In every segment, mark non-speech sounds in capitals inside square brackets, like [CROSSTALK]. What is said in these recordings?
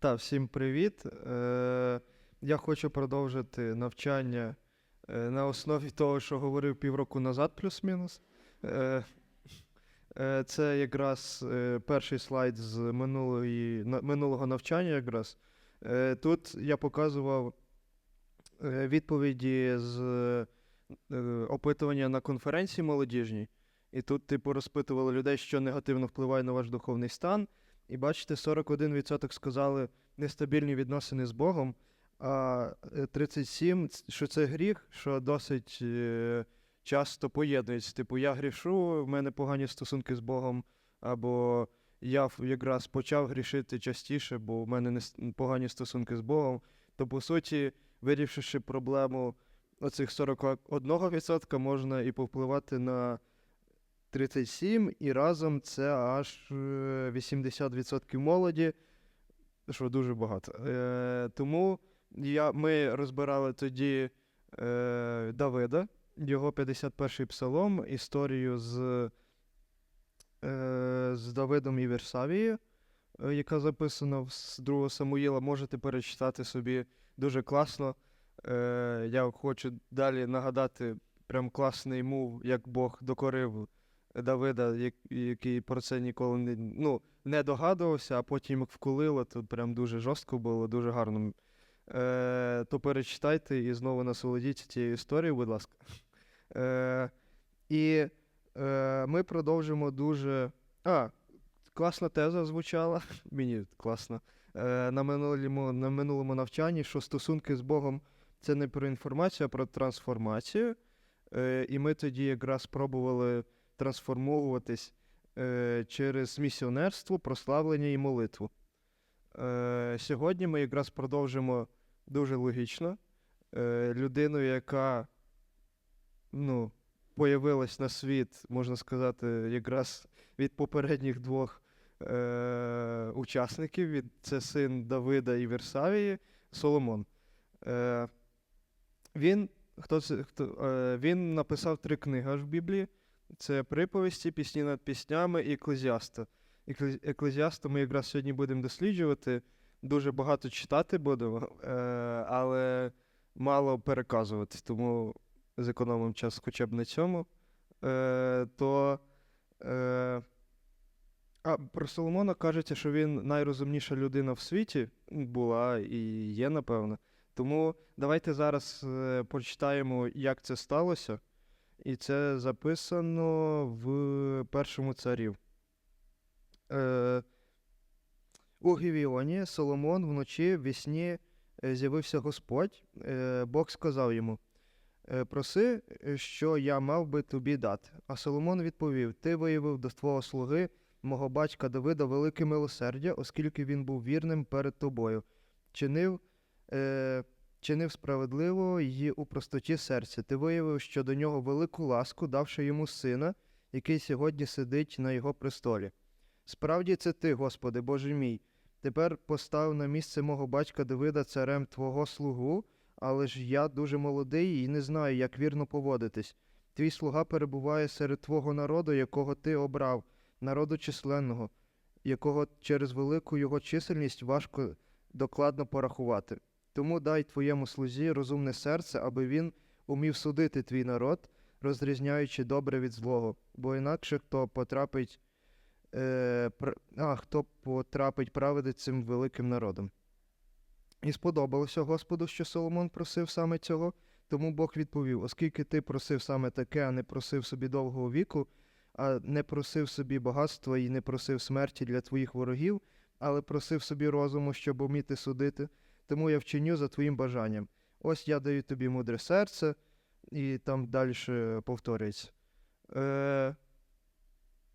Та, всім привіт. Е, я хочу продовжити навчання е, на основі того, що говорив півроку назад, плюс-мінус. Е, е, це якраз е, перший слайд з минулої, на, минулого навчання. якраз. Е, тут я показував е, відповіді з е, опитування на конференції молодіжній. І тут, типу, розпитували людей, що негативно впливає на ваш духовний стан. І бачите, 41% сказали нестабільні відносини з Богом, а е, 37% що це гріх, що досить е, часто поєднується. Типу, я грішу, в мене погані стосунки з Богом, або я якраз почав грішити частіше, бо в мене погані стосунки з Богом. То, по суті, вирішивши проблему оцих 41%, можна і повпливати на 37, і разом це аж е, 80% молоді, що дуже багато. Е, тому я, ми розбирали тоді е, Давида, його 51-й псалом, історію з, е, з Давидом і Версавією, е, яка записана с- 2 Самуїла. Можете перечитати собі дуже класно. Е, я хочу далі нагадати прям класний мув, як Бог докорив Давида, який про це ніколи не, ну, не догадувався, а потім як вкулило, то прям дуже жорстко було, дуже гарно. Е, то перечитайте і знову насолодіться цією історією, будь ласка. Е, і е, ми продовжимо дуже. А, класна теза звучала. [LAUGHS] Мені класно. Е, на, минулому, на минулому навчанні, що стосунки з Богом це не про інформацію, а про трансформацію. Е, і ми тоді якраз пробували трансформовуватись е, через місіонерство, прославлення і молитву. Е, сьогодні ми якраз продовжимо дуже логічно. Е, людину, яка ну, появилась на світ, можна сказати, якраз від попередніх двох е, учасників. Від, це син Давида і Версавії, Соломон. Е, він, хто це, хто, е, він написав три книги аж в Біблії. Це приповісті, пісні над піснями і еклезіаста. Еклезіаста ми якраз сьогодні будемо досліджувати. Дуже багато читати будемо, е, але мало переказувати, тому зекономимо час хоча б на цьому. Е, то, е, а про Соломона кажеться, що він найрозумніша людина в світі була і є, напевно. Тому давайте зараз прочитаємо, як це сталося. І це записано в першому царів. Е, у Гівіоні Соломон вночі в вісні е, з'явився Господь. Е, Бог сказав йому: «Е, Проси, що я мав би тобі дати. А Соломон відповів: Ти виявив до твого слуги, мого батька Давида, велике милосердя, оскільки він був вірним перед тобою. Чинив, е, чинив справедливо і у простоті серця. Ти виявив щодо нього велику ласку, давши йому сина, який сьогодні сидить на його престолі. Справді це ти, Господи, Боже мій. Тепер постав на місце мого батька Давида царем твого слугу, але ж я дуже молодий і не знаю, як вірно поводитись. Твій слуга перебуває серед твого народу, якого ти обрав, народу численного, якого через велику його чисельність важко докладно порахувати. Тому дай твоєму слузі розумне серце, аби він умів судити твій народ, розрізняючи добре від злого, бо інакше хто потрапить е, а, хто потрапить правити цим великим народом. І сподобалося Господу, що Соломон просив саме цього, тому Бог відповів: оскільки ти просив саме таке, а не просив собі довгого віку, а не просив собі багатства і не просив смерті для твоїх ворогів, але просив собі розуму, щоб уміти судити, тому я вчиню за твоїм бажанням. Ось я даю тобі мудре серце, і там далі повторюється. Е,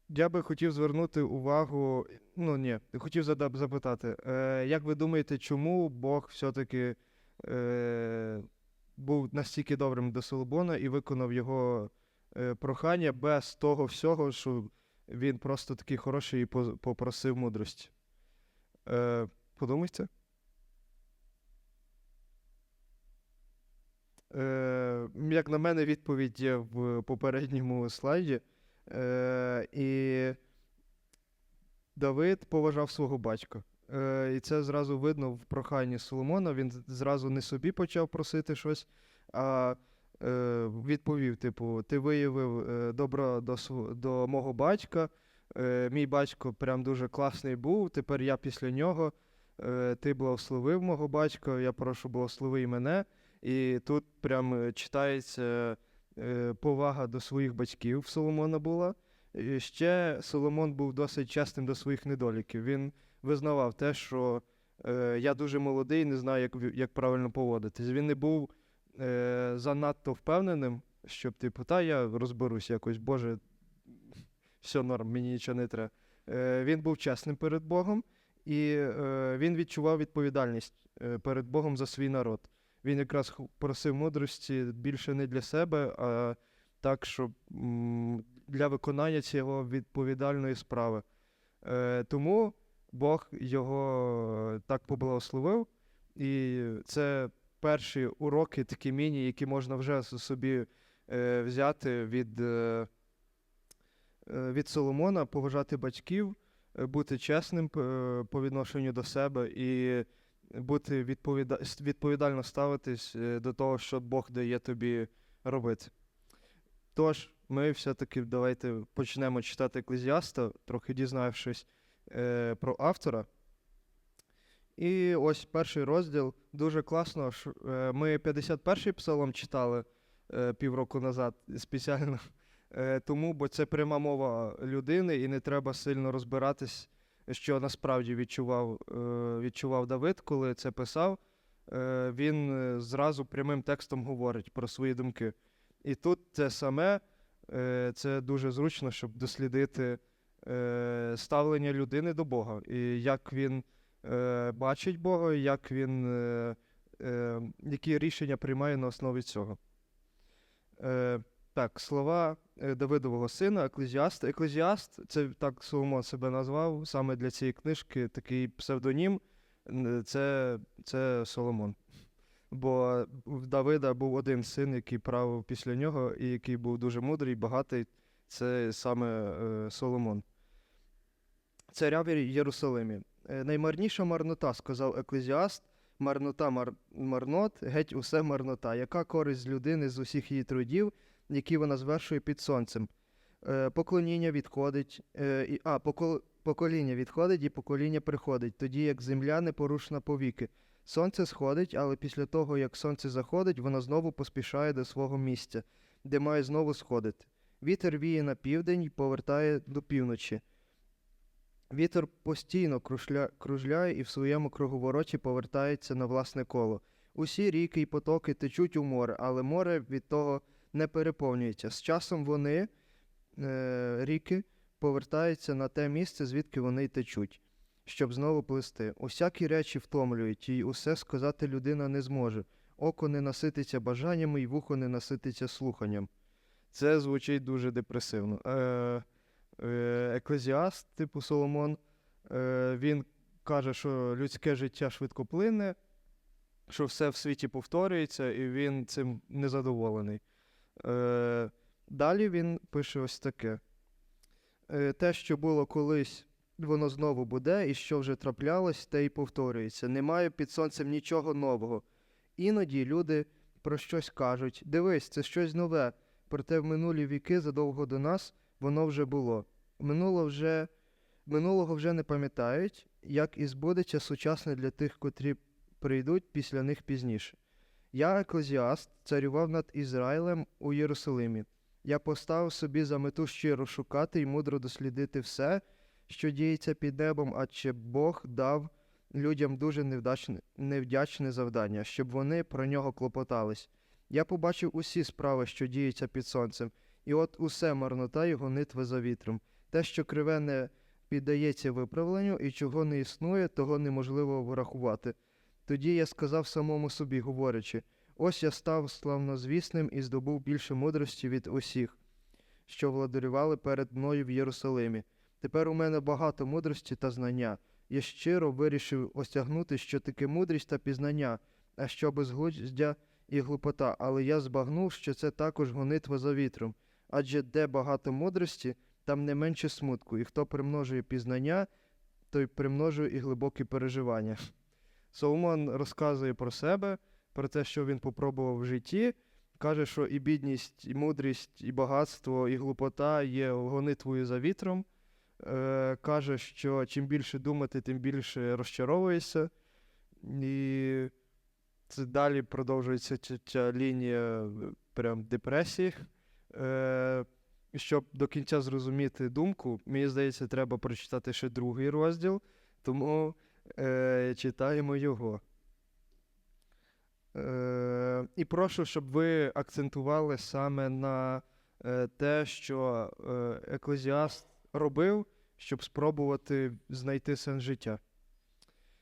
я би хотів звернути увагу. Ну ні, хотів запитати, е, як ви думаєте, чому Бог все-таки е, був настільки добрим до Соломона і виконав його е, прохання без того всього, що він просто такий хороший і попросив мудрості? Е, подумайте. Е, як на мене, відповідь є в попередньому слайді. Е, і Давид поважав свого батька. Е, і це зразу видно в проханні Соломона. Він зразу не собі почав просити щось, а відповів: типу, ти виявив добро до, до мого батька. Мій батько прям дуже класний був. Тепер я після нього. Ти благословив мого батька, я прошу благослови і мене. І тут прям е, читається е, повага до своїх батьків Соломона була. І ще Соломон був досить чесним до своїх недоліків. Він визнавав те, що е, я дуже молодий, не знаю, як, як правильно поводитись. Він не був занадто впевненим, щоб, типу, та я розберусь якось, Боже, все норм, мені нічого не треба. Він був чесним перед Богом, і він відчував відповідальність перед Богом за свій народ. Він якраз просив мудрості більше не для себе, а так, щоб для виконання цього відповідальної справи. Е, тому Бог його так поблагословив, і це перші уроки, такі міні, які можна вже собі е, взяти від, е, е, від Соломона, поважати батьків, е, бути чесним е, по відношенню до себе і бути відповіда... відповідально ставитись е, до того, що Бог дає тобі робити. Тож, ми все-таки давайте почнемо читати Еклезіаста, трохи дізнавшись е, про автора. І ось перший розділ. Дуже класно. е, Ми 51-й псалом читали е, півроку назад спеціально. Е, тому, бо це пряма мова людини, і не треба сильно розбиратись, що насправді відчував, е, відчував Давид, коли це писав. Е, він е, зразу прямим текстом говорить про свої думки. І тут це саме, це дуже зручно, щоб дослідити ставлення людини до Бога, і як він бачить Бога, як він, які рішення приймає на основі цього. Так, слова е, Давидового сина, еклезіаста. Еклезіаст, це так Соломон себе назвав, саме для цієї книжки такий псевдонім. Це, це Соломон. Бо в Давида був один син, який правив після нього, і який був дуже мудрий, багатий. Це саме е, Соломон. Царя в Єрусалимі. Е, наймарніша марнота, сказав еклезіаст, марнота мар... марнот, геть усе марнота. Яка користь людини з усіх її трудів, які вона звершує під сонцем? Е, поклоніння відходить, е, а, покол... покоління відходить і покоління приходить, тоді як земля непорушна повіки. Сонце сходить, але після того, як сонце заходить, воно знову поспішає до свого місця, де має знову сходити. Вітер віє на південь і повертає до півночі. Вітер постійно кружля... кружляє і в своєму круговороті повертається на власне коло. Усі ріки й потоки течуть у море, але море від того не переповнюється. З часом вони, е, ріки, повертаються на те місце, звідки вони й течуть, щоб знову плисти. Усякі речі втомлюють, і усе сказати людина не зможе. Око не насититься бажаннями, і вухо не насититься слуханням. Це звучить дуже депресивно. Е, е, еклезіаст, типу Соломон, е, він каже, що людське життя швидко плине, що все в світі повторюється, і він цим незадоволений. Е, далі він пише ось таке: е, те, що було колись, воно знову буде, і що вже траплялось, те й повторюється. Немає під сонцем нічого нового. Іноді люди про щось кажуть: дивись, це щось нове. Проте в минулі віки задовго до нас воно вже було. Минуло вже, минулого вже не пам'ятають, як і збудеться сучасне для тих, котрі прийдуть після них пізніше. Я, еклезіаст, царював над Ізраїлем у Єрусалимі. Я поставив собі за мету щиро шукати і мудро дослідити все, що діється під небом, адже Бог дав людям дуже невдачне, невдячне завдання, щоб вони про нього клопотались. Я побачив усі справи, що діються під сонцем, і от усе марнота і гонитва за вітром. Те, що криве не піддається виправленню і чого не існує, того неможливо врахувати. Тоді я сказав самому собі, говорячи: ось я став славнозвісним і здобув більше мудрості від усіх, що владарювали перед мною в Єрусалимі. Тепер у мене багато мудрості та знання. Я щиро вирішив осягнути, що таке мудрість та пізнання, а що безглуздя і глупота, але я збагнув, що це також гонитва за вітром. Адже де багато мудрості, там не менше смутку, і хто примножує пізнання, той примножує і глибокі переживання. Соломон розказує про себе, про те, що він попробував в житті. Каже, що і бідність, і мудрість, і багатство, і глупота є гонитвою за вітром. Е, каже, що чим більше думати, тим більше розчаровуєшся. І це далі продовжується ця, ця лінія прям депресії. Е, щоб до кінця зрозуміти думку, мені здається, треба прочитати ще другий розділ, тому е, читаємо його. Е, і прошу, щоб ви акцентували саме на е, те, що е, еклезіаст робив, щоб спробувати знайти сенс життя.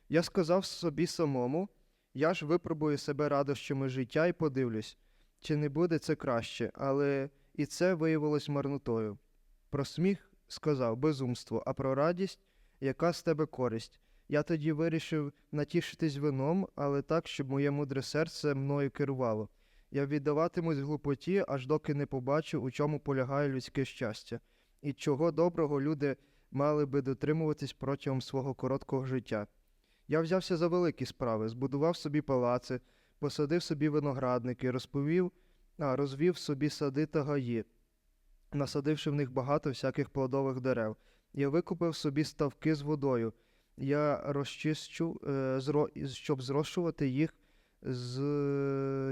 Я сказав собі самому, я ж випробую себе радощами життя і подивлюсь, чи не буде це краще, але і це виявилось марнотою. Про сміх сказав безумство, а про радість, яка з тебе користь. Я тоді вирішив натішитись вином, але так, щоб моє мудре серце мною керувало. Я віддаватимусь глупоті, аж доки не побачу, у чому полягає людське щастя, і чого доброго люди мали би дотримуватись протягом свого короткого життя. Я взявся за великі справи, збудував собі палаци, посадив собі виноградники, розповів, а, розвів собі сади та гаї, насадивши в них багато всяких плодових дерев. Я викупив собі ставки з водою. Я розчищу, е, щоб зрощувати їх з,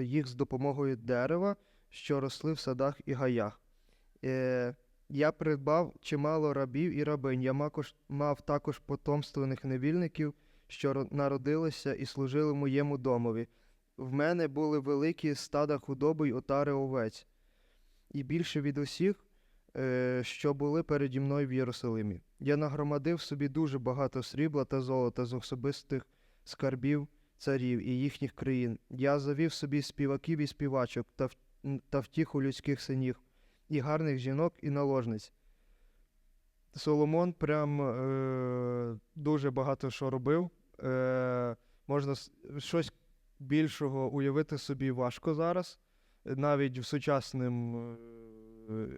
їх з допомогою дерева, що росли в садах і гаях. Е, я придбав чимало рабів і рабинь. Я мав також потомственних невільників, що народилися і служили моєму домові. В мене були великі стада худоби й отари овець, і більше від усіх, що були переді мною в Єрусалимі. Я нагромадив собі дуже багато срібла та золота з особистих скарбів царів і їхніх країн. Я завів собі співаків і співачок та, та втіху людських синів, і гарних жінок, і наложниць. Соломон прям е, дуже багато що робив. Е, можна щось більшого уявити собі важко зараз, навіть в сучасним е, е-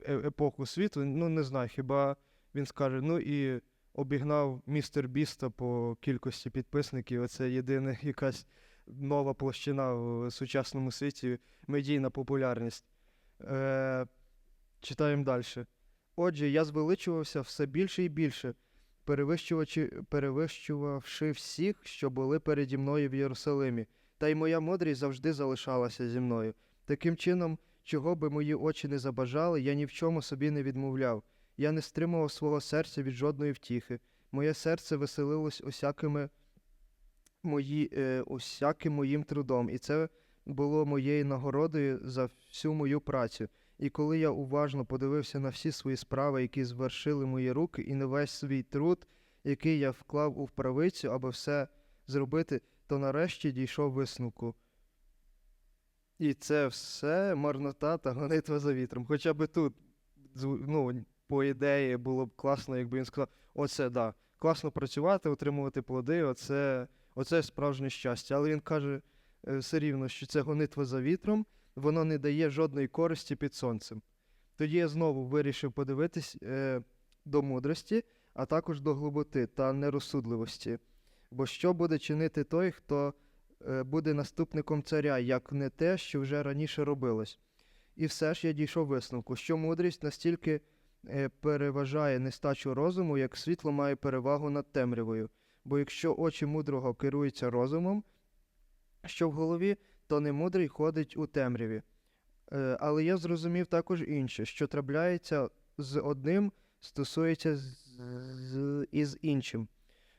епоху світу. Ну, не знаю, хіба він скаже, ну і обігнав містер Біста по кількості підписників. Це єдина якась нова площина в сучасному світі, медійна популярність. Е, читаємо далі. Отже, я звеличувався все більше і більше, перевищувавши всіх, що були переді мною в Єрусалимі, та й моя мудрість завжди залишалася зі мною. Таким чином, чого би мої очі не забажали, я ні в чому собі не відмовляв. Я не стримував свого серця від жодної втіхи. Моє серце веселилось усякими мої, е, усяким моїм трудом, і це було моєю нагородою за всю мою працю. І коли я уважно подивився на всі свої справи, які звершили мої руки, і на весь свій труд, який я вклав у вправицю, аби все зробити, то нарешті дійшов висновку. І це все марнота та гонитва за вітром. Хоча би тут, ну, по ідеї, було б класно, якби він сказав: оце да, класно працювати, отримувати плоди, оце, оце справжнє щастя. Але він каже е, все рівно, що це гонитва за вітром, воно не дає жодної користі під сонцем. Тоді я знову вирішив подивитись е, до мудрості, а також до глиботи та нерозсудливості. Бо що буде чинити той, хто буде наступником царя, як не те, що вже раніше робилось? І все ж я дійшов висновку, що мудрість настільки е, переважає нестачу розуму, як світло має перевагу над темрявою. Бо якщо очі мудрого керуються розумом, що в голові, то немудрий ходить у темряві. Е, але я зрозумів також інше, що трапляється з одним, стосується з, з, із іншим.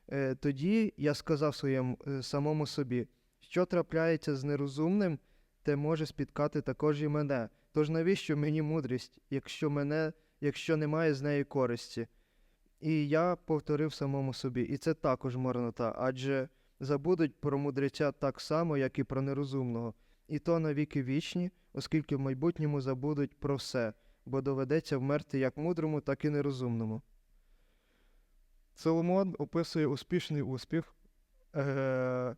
Е, тоді я сказав своєму е, самому собі, що трапляється з нерозумним, те може спіткати також і мене. Тож навіщо мені мудрість, якщо мене, якщо немає з неї користі? І я повторив самому собі, і це також марнота, адже забудуть про мудреця так само, як і про нерозумного, і то навіки вічні, оскільки в майбутньому забудуть про все, бо доведеться вмерти як мудрому, так і нерозумному. Соломон описує успішний успіх е-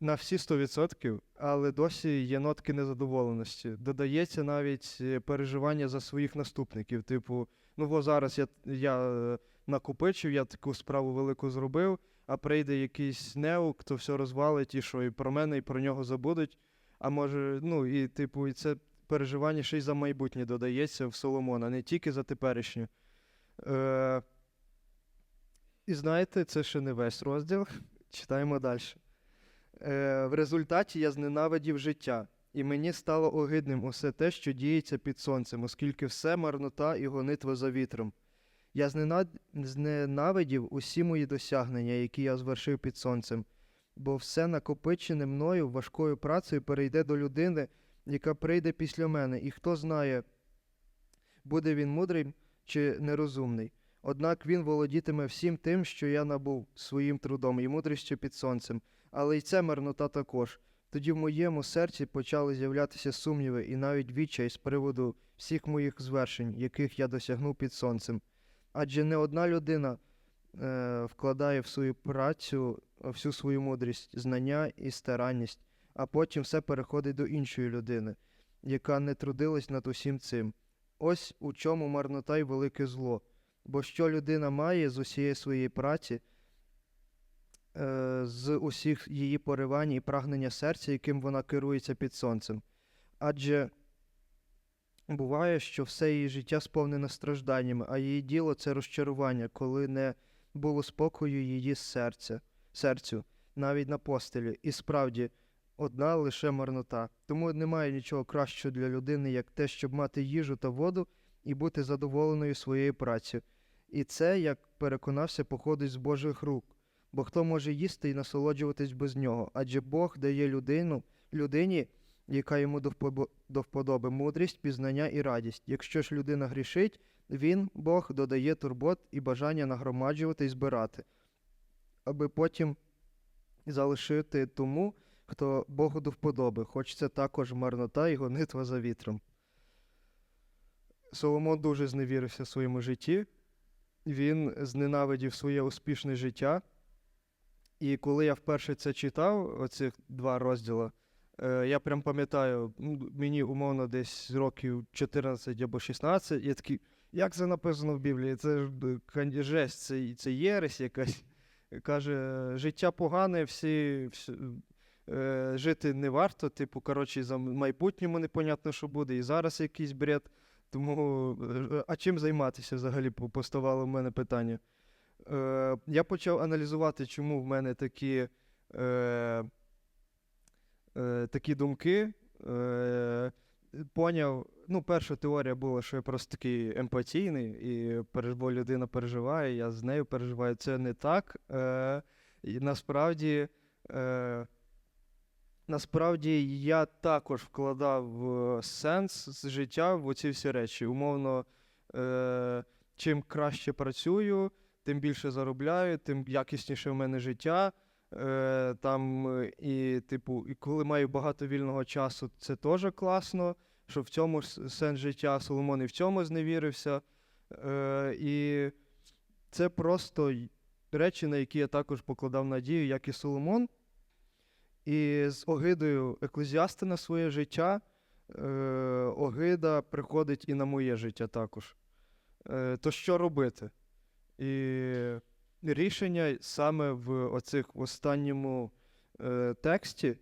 на всі 100%, але досі є нотки незадоволеності. Додається навіть е, переживання за своїх наступників. Типу, ну бо зараз я, я е, накопичив, я таку справу велику зробив, а прийде якийсь неук, то все розвалить, і що, і про мене, і про нього забудуть. А може, ну, і типу, і це переживання ще й за майбутнє додається в Соломона, не тільки за теперішнє. Е, і знаєте, це ще не весь розділ. Читаємо далі. Е, в результаті я зненавидів життя, і мені стало огидним усе те, що діється під сонцем, оскільки все марнота і гонитва за вітром. Я зненавидів усі мої досягнення, які я звершив під сонцем, бо все накопичене мною важкою працею перейде до людини, яка прийде після мене, і хто знає, буде він мудрий чи нерозумний. Однак він володітиме всім тим, що я набув своїм трудом і мудрістю під сонцем, але й це марнота також. Тоді в моєму серці почали з'являтися сумніви і навіть відчай з приводу всіх моїх звершень, яких я досягнув під сонцем. Адже не одна людина е, вкладає в свою працю всю свою мудрість, знання і старанність, а потім все переходить до іншої людини, яка не трудилась над усім цим. Ось у чому марнота й велике зло. Бо що людина має з усієї своєї праці, е, з усіх її поривань і прагнення серця, яким вона керується під сонцем. Адже буває, що все її життя сповнене стражданнями, а її діло це розчарування, коли не було спокою її серця, серцю, навіть на постелі. І справді, одна лише марнота. Тому немає нічого кращого для людини, як те, щоб мати їжу та воду і бути задоволеною своєю працею. І це, як переконався, походить з Божих рук. Бо хто може їсти і насолоджуватись без нього? Адже Бог дає людину, людині, яка йому до вподоби, мудрість, пізнання і радість. Якщо ж людина грішить, він, Бог, додає турбот і бажання нагромаджувати і збирати, аби потім залишити тому, хто Богу до вподоби, хоч це також марнота і гонитва за вітром. Соломон дуже зневірився в своєму житті. Він зненавидів своє успішне життя. І коли я вперше це читав, оцих два розділи, е, я прям пам'ятаю, мені умовно десь років 14 або 16, я такий, як це написано в Біблії? Це ж е, жесть, це, це єресь якась. Каже, життя погане, всі, всі е, жити не варто, типу, коротше, за майбутньому непонятно, що буде, і зараз якийсь бред. Тому, е, а чим займатися взагалі поставало в мене питання. Е, я почав аналізувати, чому в мене такі, е, е, такі думки. Е, поняв, ну, перша теорія була, що я просто такий емпатійний, і бо людина переживає, я з нею переживаю. Це не так. Е, і насправді. Е, Насправді я також вкладав сенс з життя в оці всі речі. Умовно, е, чим краще працюю, тим більше заробляю, тим якісніше в мене життя. Е, там, е, і, типу, і коли маю багато вільного часу, це теж класно, що в цьому сенс життя Соломон і в цьому зневірився. Е, і це просто речі, на які я також покладав надію, як і Соломон. І з огидою еклезіаста на своє життя, е, огида приходить і на моє життя також. Е, то що робити? І рішення саме в оцих останньому е, тексті.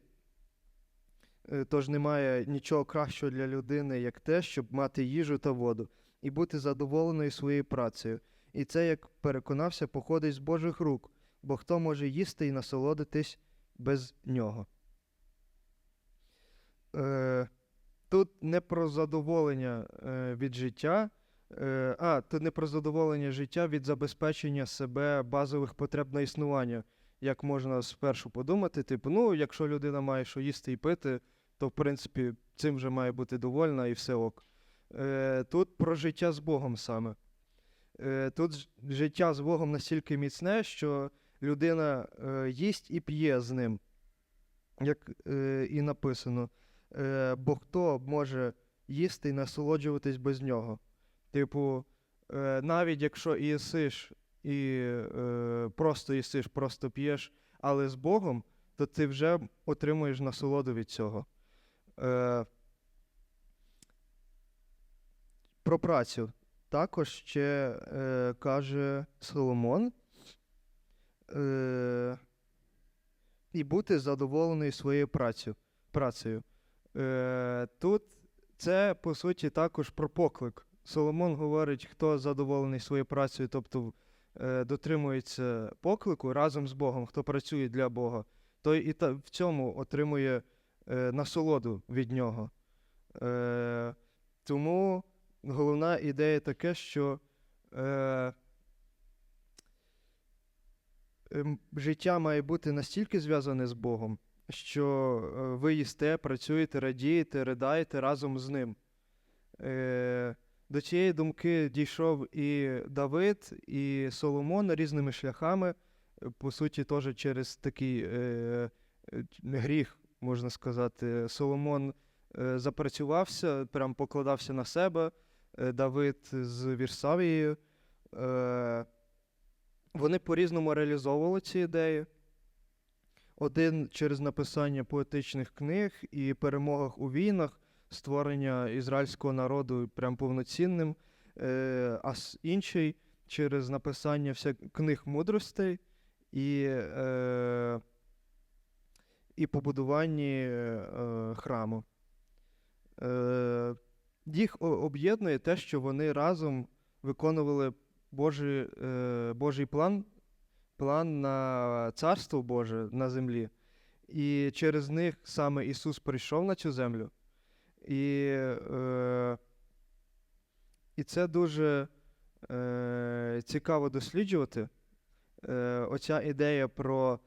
Е, Тож немає нічого кращого для людини, як те, щоб мати їжу та воду і бути задоволеною своєю працею. І це, як переконався, походить з Божих рук, бо хто може їсти і насолодитись без нього. Е, тут не про задоволення е, від життя, а тут не про задоволення життя від забезпечення себе базових потреб на існування. Як можна спершу подумати, типу, ну, якщо людина має що їсти і пити, то в принципі цим вже має бути довольна і все ок. Е, тут про життя з Богом саме. Е, тут життя з Богом настільки міцне, що людина е, їсть і п'є з ним, як е, і написано. Е, бо хто може їсти і насолоджуватись без нього? Типу, е, навіть якщо і їсиш, і е, просто їсиш, просто п'єш, але з Богом, то ти вже отримуєш насолоду від цього. Е, про працю. також ще е, каже Соломон. Е, і бути задоволений своєю працею. працею. Е, тут це, по суті, також про поклик. Соломон говорить, хто задоволений своєю працею, тобто е, дотримується поклику разом з Богом, хто працює для Бога, той і та, в цьому отримує е, насолоду від нього. Е, тому головна ідея таке, що е, ем, життя має бути настільки зв'язане з Богом, що е, ви їсте, працюєте, радієте, ридаєте разом з ним. Е, до цієї думки дійшов і Давид, і Соломон різними шляхами, е, по суті, теж через такий е, е, гріх, можна сказати. Соломон е, запрацювався, прям покладався на себе. е, Давид з Вірсавією. Е, вони по-різному реалізовували ці ідеї. Один через написання поетичних книг і перемогах у війнах, створення ізраїльського народу прям повноцінним, е, а інший через написання всяк книг мудростей і, е, і побудуванні е, храму. Е, їх об'єднує те, що вони разом виконували Божий, е, Божий план, план на царство Боже на землі. І через них саме Ісус прийшов на цю землю. І, е, і це дуже е, цікаво досліджувати. Е, оця ідея про,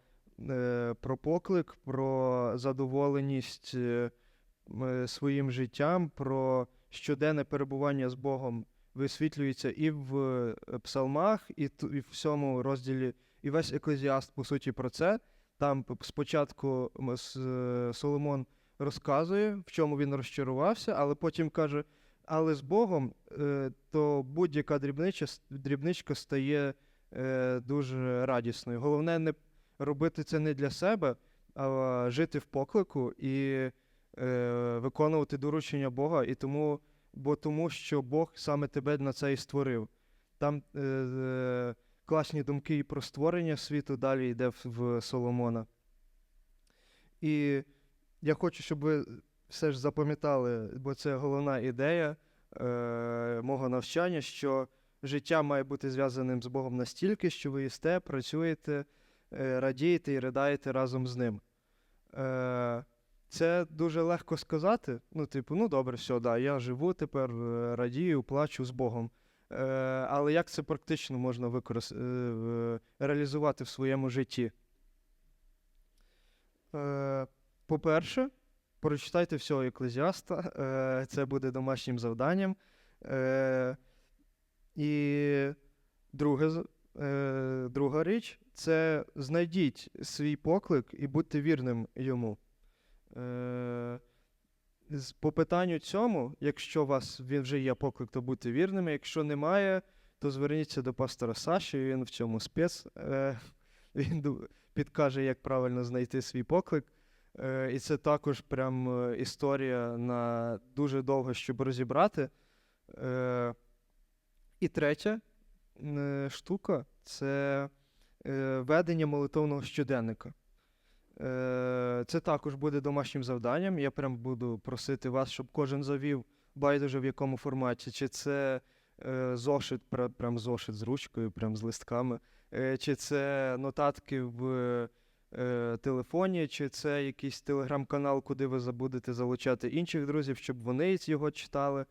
е, про поклик, про задоволеність е, своїм життям, про щоденне перебування з Богом висвітлюється і в е, псалмах, і, і в всьому розділі, і весь еклезіаст, по суті, про це. Там спочатку Соломон розказує, в чому він розчарувався, але потім каже: але з Богом, е, то будь-яка дрібнича, дрібничка стає е, дуже радісною. Головне не робити це не для себе, а жити в поклику і е, виконувати доручення Бога, і тому, бо тому, що Бог саме тебе на це і створив. Там е, класні думки і про створення світу далі йде в, в Соломона. І я хочу, щоб ви все ж запам'ятали, бо це головна ідея е, мого навчання, що життя має бути зв'язаним з Богом настільки, що ви їсте, працюєте, е, радієте і riдаєте разом з ним. Е, це дуже легко сказати. Ну, типу, ну добре, все, да, я живу тепер, е, радію, плачу з Богом. Е, але як це практично можна використ... е, реалізувати в своєму житті? Е, по-перше, прочитайте всього еклезіаста, е, це буде домашнім завданням. Е, і друге, е, друга річ це знайдіть свій поклик і будьте вірним йому. По питанню цьому, якщо у вас він вже є поклик, то будьте вірними. Якщо немає, то зверніться до пастора Саші, він в цьому спец. [LAUGHS] Він підкаже, як правильно знайти свій поклик. Е, і це також прям е, історія на дуже довго, щоб розібрати. Е, і третя штука це ведення молитовного щоденника. Це також буде домашнім завданням. Я прям буду просити вас, щоб кожен завів байдуже в якому форматі. Чи це зошит, прям зошит з ручкою, прям з листками, чи це нотатки в е, телефоні, чи це якийсь телеграм-канал, куди ви забудете залучати інших друзів, щоб вони його читали.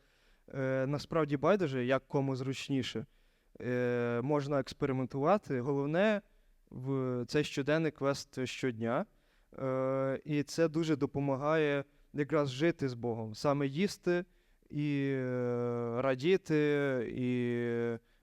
Е, насправді байдуже, як кому зручніше. Е, можна експериментувати. Головне в цей щоденник вести щодня. Е, і це дуже допомагає якраз жити з Богом, саме їсти і е, радіти, і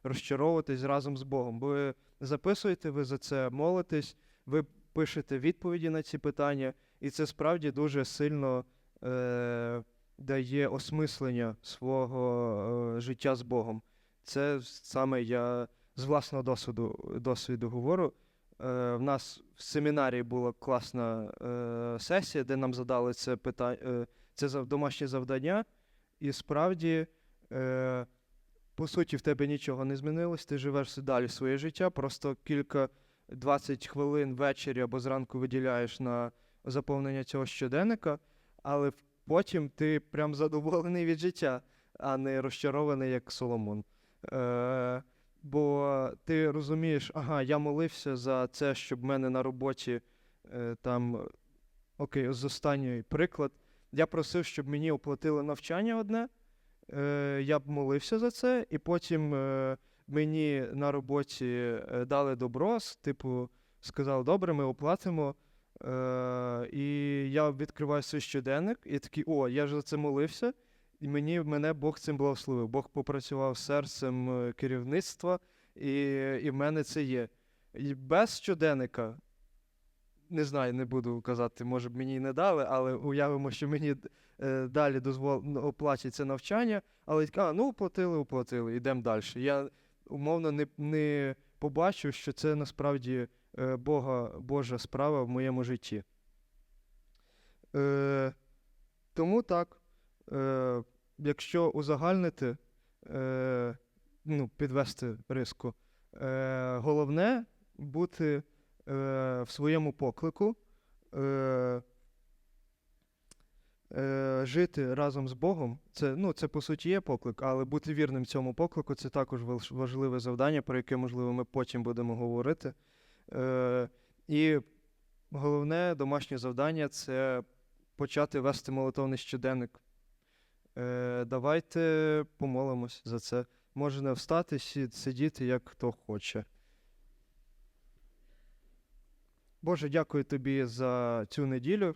розчаровуватись разом з Богом. Бо ви записуєте, ви за це молитесь, ви пишете відповіді на ці питання, і це справді дуже сильно е, дає осмислення свого е, життя з Богом. Це саме я з власного досвіду, досвіду говорю. Е, в нас в семінарі була класна е, сесія, де нам задали це питання, е, це домашнє завдання, і справді е, по суті, в тебе нічого не змінилось, ти живеш далі своє життя, просто кілька 20 хвилин ввечері або зранку виділяєш на заповнення цього щоденника, але потім ти прям задоволений від життя, а не розчарований, як Соломон. Е, бо ти розумієш, ага, я молився за це, щоб в мене на роботі е, там, окей, з останній приклад. Я просив, щоб мені оплатили навчання одне. Е, я б молився за це, і потім е, мені на роботі е, дали добро, типу, сказали, добре, ми оплатимо. Е, і я відкриваю свій щоденник, і такий, о, я ж за це молився, і мені мене Бог цим благословив. Бог попрацював серцем е, керівництва, і, і в мене це є. І без щоденника, не знаю, не буду казати, може б мені і не дали, але уявимо, що мені е, далі дозвол... це навчання, але а, ну оплатили, оплатили, йдемо далі. Я умовно не, не побачу, що це насправді е, Бога, Божа справа в моєму житті. Е, тому так, е, якщо узагальнити, е, ну, підвести риску, е, головне бути е, в своєму поклику, е, е, жити разом з Богом. Це, ну, це по суті є поклик, але бути вірним цьому поклику це також важливе завдання, про яке, можливо, ми потім будемо говорити. Е, і головне домашнє завдання це почати вести молитовний щоденник. Е, давайте помолимось за це. Можна встати, сидіти, як хто хоче. Боже, дякую тобі за цю неділю.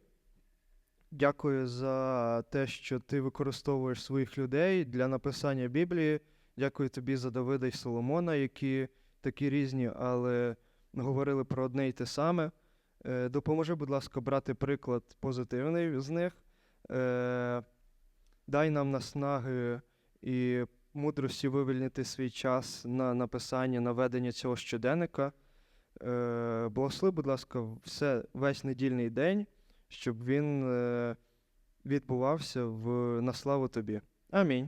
Дякую за те, що ти використовуєш своїх людей для написання Біблії. Дякую тобі за Давида і Соломона, які такі різні, але говорили про одне й те саме. Е, допоможи, будь ласка, брати приклад позитивний з них. Е, дай нам наснаги і мудрості вивільнити свій час на написання, на ведення цього щоденника. Е, благослови, будь ласка, все, весь недільний день, щоб він е, відбувався в, на славу тобі. Амінь.